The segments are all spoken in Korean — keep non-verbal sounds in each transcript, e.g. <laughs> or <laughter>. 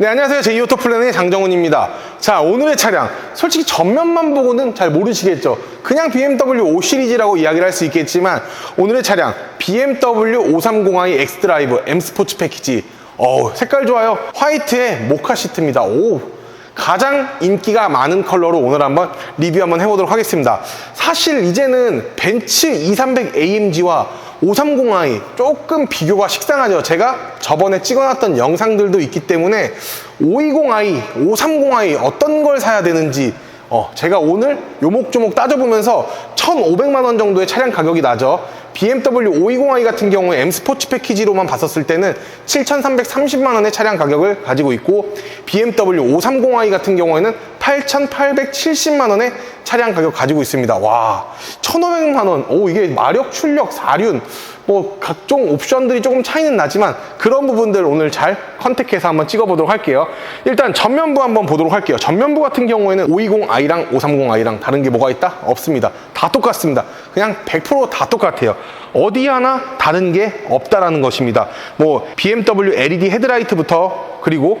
네, 안녕하세요. 제2오토 플랜의 장정훈입니다. 자, 오늘의 차량. 솔직히 전면만 보고는 잘 모르시겠죠? 그냥 BMW 5 시리즈라고 이야기를 할 수 있겠지만, 오늘의 차량, BMW 530i X드라이브 M 스포츠 패키지. 어우, 색깔 좋아요. 화이트의 모카 시트입니다. 오, 가장 인기가 많은 컬러로 오늘 한번 리뷰 한번 해보도록 하겠습니다. 사실 이제는 벤츠 2300 AMG와 530i 조금 비교가 식상하죠. 제가 저번에 찍어놨던 영상들도 있기 때문에 520i, 530i 어떤 걸 사야 되는지 어, 제가 오늘 요목조목 따져보면서 1,500만 원 정도의 차량 가격이 나죠. BMW 520i 같은 경우에 M 스포츠 패키지로만 봤었을 때는 7,330만 원의 차량 가격을 가지고 있고 BMW 530i 같은 경우에는 8,870만 원의 차량 가격 가지고 있습니다. 와, 1,500만 원. 오, 이게 마력, 출력, 사륜, 뭐 각종 옵션들이 조금 차이는 나지만 그런 부분들 오늘 잘 컨택해서 한번 찍어보도록 할게요. 일단 전면부 한번 보도록 할게요. 전면부 같은 경우에는 520i랑 530i랑 다른 게 뭐가 있다? 없습니다. 다 똑같습니다. 그냥 100%다 똑같아요. 어디 하나 다른 게 없다라는 것입니다. 뭐 BMW LED 헤드라이트부터 그리고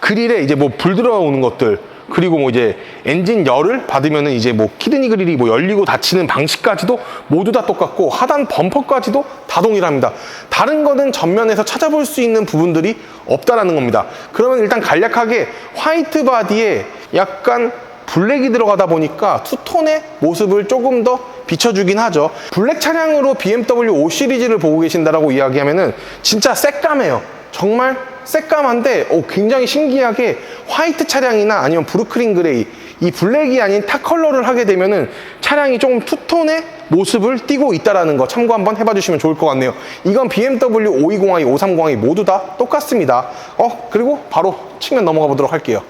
그릴에 이제 뭐 불 들어오는 것들 그리고 뭐 이제 엔진 열을 받으면은 이제 뭐 키드니 그릴이 뭐 열리고 닫히는 방식까지도 모두 다 똑같고 하단 범퍼까지도 다 동일합니다. 다른 거는 전면에서 찾아볼 수 있는 부분들이 없다라는 겁니다. 그러면 일단 간략하게 화이트 바디에 약간 블랙이 들어가다 보니까 투톤의 모습을 조금 더 비춰주긴 하죠. 블랙 차량으로 BMW 5 시리즈를 보고 계신다라고 이야기하면은 진짜 새까매요. 정말 새까만데 오, 굉장히 신기하게 화이트 차량이나 아니면 브루클린 그레이 이 블랙이 아닌 타 컬러를 하게 되면은 차량이 조금 투톤의 모습을 띠고 있다라는 거 참고 한번 해봐 주시면 좋을 것 같네요. 이건 BMW 520i, 530i 모두 다 똑같습니다. 어, 그리고 바로 측면 넘어가 보도록 할게요.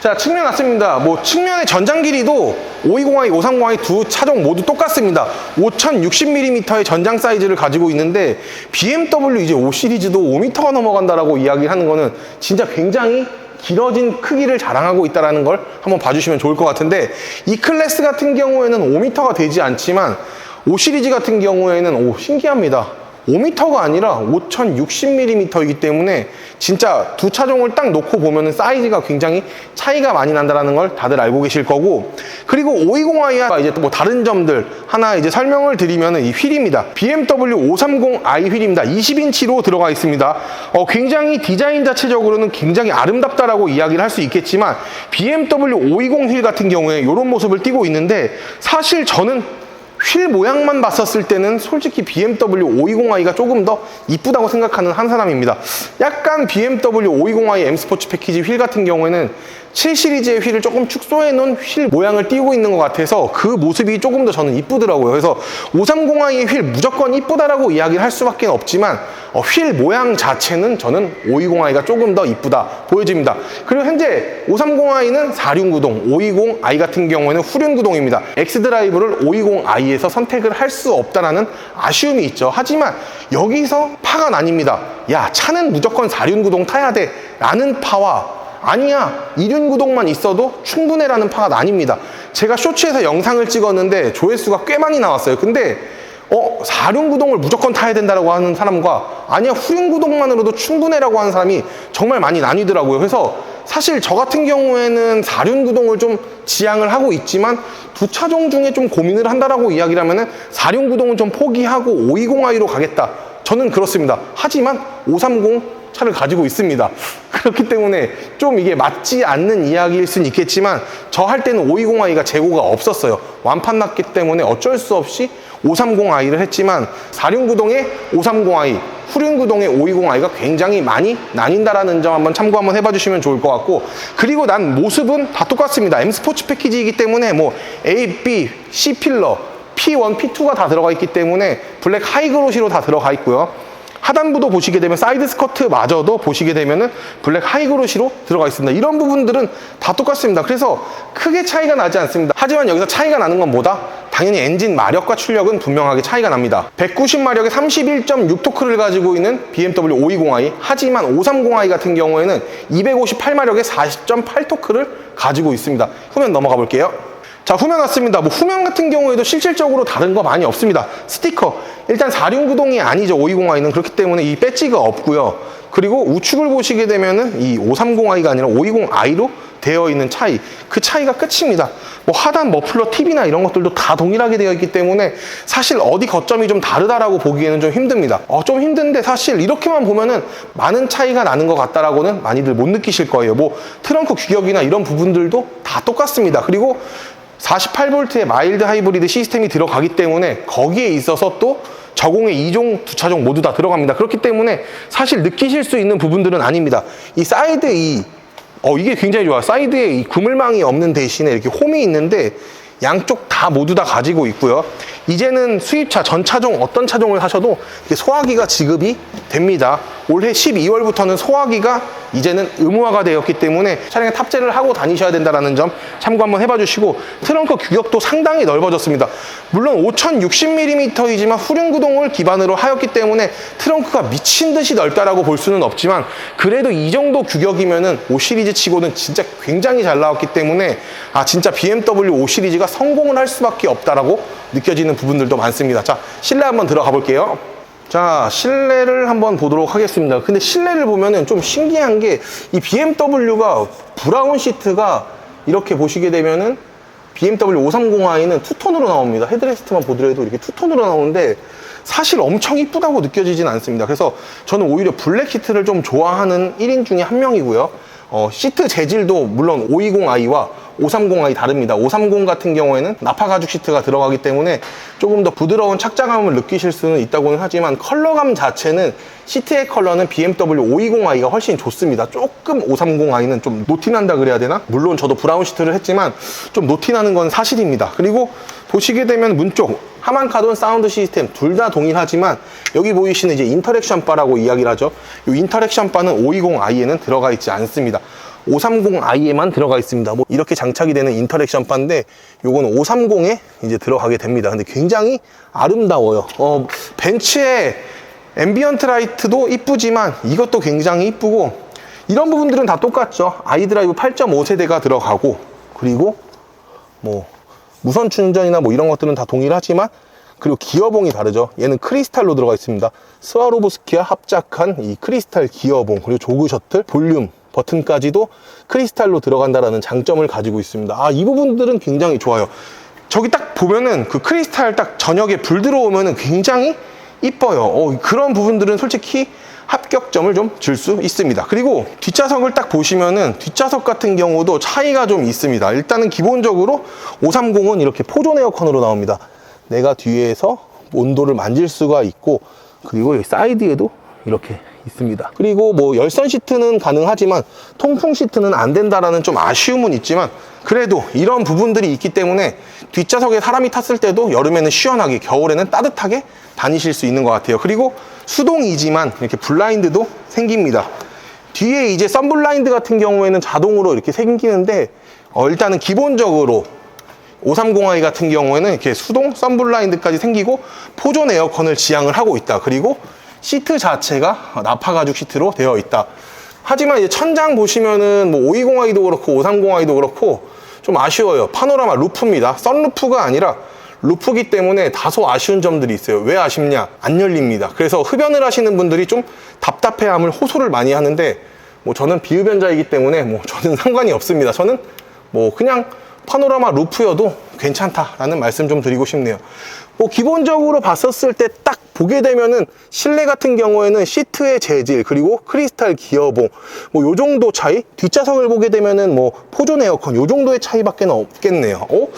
자, 측면 왔습니다. 뭐, 측면의 전장 길이도 520i, 530i 두 차종 모두 똑같습니다. 5060mm의 전장 사이즈를 가지고 있는데, BMW 이제 5 시리즈도 5m가 넘어간다라고 이야기를 하는 거는 진짜 굉장히 길어진 크기를 자랑하고 있다는 걸 한번 봐주시면 좋을 것 같은데, 이 클래스 같은 경우에는 5m가 되지 않지만, 5 시리즈 같은 경우에는 오, 신기합니다. 5m가 아니라 5060mm이기 때문에 진짜 두 차종을 딱 놓고 보면은 사이즈가 굉장히 차이가 많이 난다는 걸 다들 알고 계실 거고 그리고 520i와 이제 또뭐 다른 점들 하나 이제 설명을 드리면은 이 휠입니다. BMW 530i 휠입니다. 20인치로 들어가 있습니다. 어, 굉장히 디자인 자체적으로는 굉장히 아름답다라고 이야기를 할 수 있겠지만 BMW 520 휠 같은 경우에 이런 모습을 띠고 있는데 사실 저는 휠 모양만 봤었을 때는 솔직히 BMW 520i가 조금 더 이쁘다고 생각하는 한 사람입니다. 약간 BMW 520i M 스포츠 패키지 휠 같은 경우에는 7 시리즈의 휠을 조금 축소해 놓은 휠 모양을 띄고 있는 것 같아서 그 모습이 조금 더 저는 이쁘더라고요. 그래서 530i의 휠 무조건 이쁘다라고 이야기를 할 수밖에 없지만 어, 휠 모양 자체는 저는 520i가 조금 더 이쁘다 보여집니다. 그리고 현재 530i는 4륜구동, 520i 같은 경우에는 후륜구동입니다. X드라이브를 520i에서 선택을 할 수 없다라는 아쉬움이 있죠. 하지만 여기서 파가 나뉩니다. 야, 차는 무조건 4륜구동 타야 돼. 라는 파와 아니야. 이륜 구동만 있어도 충분해라는 파가 나뉩니다. 제가 쇼츠에서 영상을 찍었는데 조회수가 꽤 많이 나왔어요. 근데 어 4륜 구동을 무조건 타야 된다고 하는 사람과 아니야 후륜 구동만으로도 충분해라고 하는 사람이 정말 많이 나뉘더라고요. 그래서 사실 저 같은 경우에는 4륜 구동을 좀 지향을 하고 있지만 두 차종 중에 좀 고민을 한다라고 이야기를 하면은 4륜 구동은 좀 포기하고 520i로 가겠다. 저는 그렇습니다. 하지만 530 차를 가지고 있습니다. <laughs> 그렇기 때문에 좀 이게 맞지 않는 이야기일 수는 있겠지만 저 할 때는 520i가 재고가 없었어요. 완판 났기 때문에 어쩔 수 없이 530i를 했지만 4륜구동의 530i, 후륜구동의 520i가 굉장히 많이 나뉜다라는 점 한번 참고 한번 해봐 주시면 좋을 것 같고 그리고 난 모습은 다 똑같습니다. M 스포츠 패키지이기 때문에 뭐 A, B, C 필러, P1, P2가 다 들어가 있기 때문에 블랙 하이그로시로 다 들어가 있고요. 하단부도 보시게 되면 사이드 스커트마저도 보시게 되면은 블랙 하이그로시로 들어가 있습니다. 이런 부분들은 다 똑같습니다. 그래서 크게 차이가 나지 않습니다. 하지만 여기서 차이가 나는 건 뭐다? 당연히 엔진 마력과 출력은 분명하게 차이가 납니다. 190마력에 31.6 토크를 가지고 있는 BMW 520i 하지만 530i 같은 경우에는 258마력에 40.8 토크를 가지고 있습니다. 후면 넘어가 볼게요. 자 후면 왔습니다. 뭐 후면 같은 경우에도 실질적으로 다른 거 많이 없습니다. 스티커. 일단 4륜구동이 아니죠. 520i는 그렇기 때문에 이 배지가 없고요. 그리고 우측을 보시게 되면은 이 530i가 아니라 520i로 되어 있는 차이. 그 차이가 끝입니다. 뭐 하단 머플러 팁이나 이런 것들도 다 동일하게 되어 있기 때문에 사실 어디 거점이 좀 다르다라고 보기에는 좀 힘듭니다. 어, 좀 힘든데 사실 이렇게만 보면은 많은 차이가 나는 것 같다라고는 많이들 못 느끼실 거예요. 뭐 트렁크 규격이나 이런 부분들도 다 똑같습니다. 그리고 48V의 마일드 하이브리드 시스템이 들어가기 때문에 거기에 있어서 또 저공의 2종, 두 차종 모두 다 들어갑니다. 그렇기 때문에 사실 느끼실 수 있는 부분들은 아닙니다. 이 사이드 이, 어, 이게 굉장히 좋아요. 사이드에 이 그물망이 없는 대신에 이렇게 홈이 있는데 양쪽 다 모두 다 가지고 있고요. 이제는 수입차 전 차종 어떤 차종을 이게 소화기가 지급이 됩니다. 올해 12월부터는 소화기가 이제는 의무화가 되었기 때문에 차량에 탑재를 하고 다니셔야 된다는 점 참고 한번 해봐 주시고 트렁크 규격도 상당히 넓어졌습니다. 물론 5060mm이지만 후륜 구동을 기반으로 하였기 때문에 트렁크가 미친 듯이 넓다라고 볼 수는 없지만 그래도 이 정도 규격이면은 5 시리즈 치고는 진짜 굉장히 잘 나왔기 때문에 아 진짜 BMW 5 시리즈가 성공을 할 수밖에 없다라고 느껴지는 부분들도 많습니다. 자 실내 한번 들어가 볼게요. 자, 실내를 한번 보도록 하겠습니다. 근데 실내를 보면은 좀 신기한 게 이 BMW가 브라운 시트가 이렇게 보시게 되면은 BMW 530i는 투톤으로 나옵니다. 헤드레스트만 보더라도 이렇게 투톤으로 나오는데 사실 엄청 이쁘다고 느껴지진 않습니다. 그래서 저는 오히려 블랙 시트를 좀 좋아하는 1인 중에 한 명이고요. 어, 시트 재질도 물론 520i와 530i 다릅니다. 530 같은 경우에는 나파 가죽 시트가 들어가기 때문에 조금 더 부드러운 착장감을 느끼실 수는 있다고는 하지만 컬러감 자체는 시트의 컬러는 BMW 520i가 훨씬 좋습니다. 조금 530i는 좀 노티난다 그래야 되나? 물론 저도 브라운 시트를 했지만 좀 노티나는 건 사실입니다. 그리고 보시게 되면 문쪽 하만 카돈 사운드 시스템 둘 다 동일하지만 여기 보이시는 이제 인터랙션 바라고 이야기를 하죠. 이 인터랙션 바는 520i에는 들어가 있지 않습니다. 530i에만 들어가 있습니다. 뭐 이렇게 장착이 되는 인터랙션 바인데 요거는 530에 이제 들어가게 됩니다. 근데 굉장히 아름다워요. 어, 벤츠의 앰비언트 라이트도 이쁘지만 이것도 굉장히 이쁘고 이런 부분들은 다 똑같죠. 아이드라이브 8.5세대가 들어가고 그리고 뭐 무선 충전이나 뭐 이런 것들은 다 동일하지만 그리고 기어봉이 다르죠. 얘는 크리스탈로 들어가 있습니다. 스와로브스키와 합작한 이 크리스탈 기어봉 그리고 조그 셔틀 볼륨 버튼까지도 크리스탈로 들어간다라는 장점을 가지고 있습니다. 아, 이 부분들은 굉장히 좋아요. 저기 딱 보면은 그 크리스탈 딱 저녁에 불 들어오면은 굉장히 이뻐요. 어, 그런 부분들은 솔직히 합격점을 좀 줄 수 있습니다. 그리고 뒷좌석을 딱 보시면은 뒷좌석 같은 경우도 차이가 좀 있습니다. 일단은 기본적으로 530은 이렇게 포존 에어컨으로 나옵니다. 내가 뒤에서 온도를 만질 수가 있고 그리고 사이드에도 이렇게 있습니다. 그리고 뭐 열선 시트는 가능하지만 통풍 시트는 안 된다라는 좀 아쉬움은 있지만 그래도 이런 부분들이 있기 때문에 뒷좌석에 사람이 탔을 때도 여름에는 시원하게 겨울에는 따뜻하게 다니실 수 있는 것 같아요. 그리고 수동이지만 이렇게 블라인드도 생깁니다. 뒤에 이제 썬블라인드 같은 경우에는 자동으로 이렇게 생기는데 어, 일단은 기본적으로 530i 같은 경우에는 이렇게 수동 썬블라인드까지 생기고 포존 에어컨을 지향을 하고 있다. 그리고 시트 자체가 나파 가죽 시트로 되어 있다. 하지만 이제 천장 보시면은 뭐 520i도 그렇고 530i도 그렇고 좀 아쉬워요. 파노라마 루프입니다. 썬루프가 아니라 루프기 때문에 다소 아쉬운 점들이 있어요. 왜 아쉽냐? 안 열립니다. 그래서 흡연을 하시는 분들이 좀 답답해함을 호소를 많이 하는데 뭐 저는 비흡연자이기 때문에 뭐 저는 <laughs> 상관이 없습니다. 저는 뭐 그냥 파노라마 루프여도 괜찮다라는 말씀 좀 드리고 싶네요. 뭐 기본적으로 봤었을 때 딱 보게 되면은 실내 같은 경우에는 시트의 재질 그리고 크리스탈 기어봉 뭐 요 정도 차이 뒷좌석을 보게 되면은 뭐 포존 에어컨 요 정도의 차이밖에 없겠네요. 어?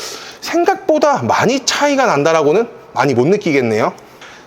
생각보다 많이 차이가 난다라고는 많이 못 느끼겠네요.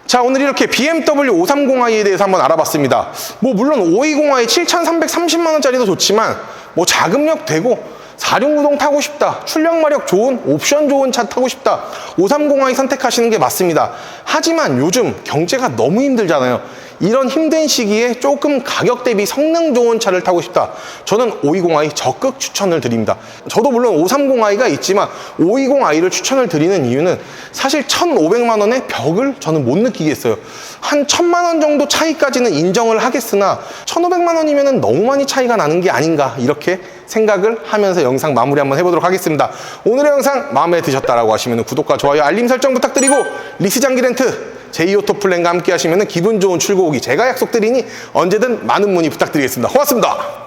자 오늘 이렇게 BMW 530i에 대해서 한번 알아봤습니다 뭐 물론 520i 7,330만원짜리도 좋지만 뭐 자급력 되고 4륜구동 타고 싶다. 출력 마력 좋은 옵션 좋은 차 타고 싶다. 530i 선택하시는 게 맞습니다. 하지만 요즘 경제가 너무 힘들잖아요 이런 힘든 시기에 조금 가격 대비 성능 좋은 차를 타고 싶다. 저는 520i 적극 추천을 드립니다. 저도 물론 530i가 있지만 520i를 추천을 드리는 이유는 사실 1,500만 원의 벽을 저는 못 느끼겠어요. 한 1,000만 원 정도 차이까지는 인정을 하겠으나 1,500만 원이면 너무 많이 차이가 나는 게 아닌가 이렇게 생각을 하면서 영상 마무리 한번 해보도록 하겠습니다. 오늘의 영상 마음에 드셨다라고 하시면 구독과 좋아요, 알림 설정 부탁드리고 리스 장기 렌트 제이오토 플랜과 함께 하시면 기분 좋은 출고 오기 제가 약속드리니 언제든 많은 문의 부탁드리겠습니다. 고맙습니다.